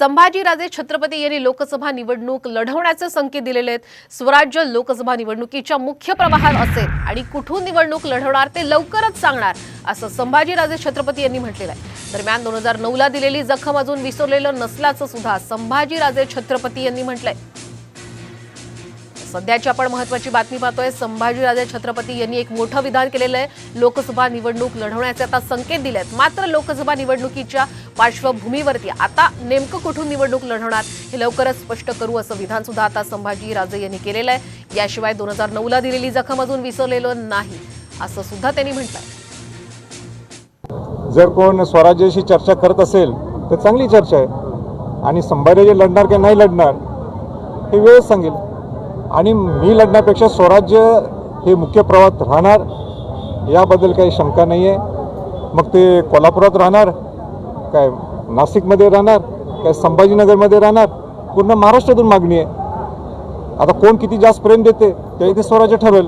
संभाजीराजे छत्रपती यांनी लोकसभा निवडणूक लढवण्याचे संकेत दिलेले आहेत. स्वराज्य लोकसभा निवडणुकीच्या मुख्य प्रवाहात असेल आणि कुठून निवडणूक लढवणार ते लवकरच सांगणार असं संभाजीराजे छत्रपती यांनी म्हटलेलं आहे. दरम्यान दोन हजार नऊला दिलेली जखम अजून विसरलेलं नसल्याचं सुद्धा संभाजीराजे छत्रपती यांनी म्हटलंय. सध्याची आपण महत्वाची बातमी पाहतोय. संभाजीराजे छत्रपती यांनी एक मोठं विधान केलेलं आहे. लोकसभा निवडणूक लढवण्याचे आता संकेत दिले आहेत मात्र लोकसभा निवडणुकीच्या पार्श्वभूमीवरती आता नेमकं कुठून निवडणूक लढवणार हे लवकरच स्पष्ट करू असं विधान सुद्धा आता संभाजीराजे यांनी केलेलं आहे. याशिवाय दोन हजार नऊला दिलेली जखम अजून विसरलेलं नाही असं सुद्धा त्यांनी म्हटलंय. जर कोण स्वराज्याशी चर्चा करत असेल तर चांगली चर्चा आहे. आणि संभाजी लढणार की नाही लढणार हे वेळच सांगेल. आणि मी लढण्यापेक्षा स्वराज्य हे मुख्य प्रवाहात राहणार याबद्दल काही शंका नाही आहे मग ते कोल्हापुरात राहणार काय नाशिकमध्ये राहणार काय संभाजीनगरमध्ये राहणार पूर्ण महाराष्ट्रातून मागणी आहे. आता कोण किती जास्त प्रेम देते ते इथे स्वराज्य ठरवेल.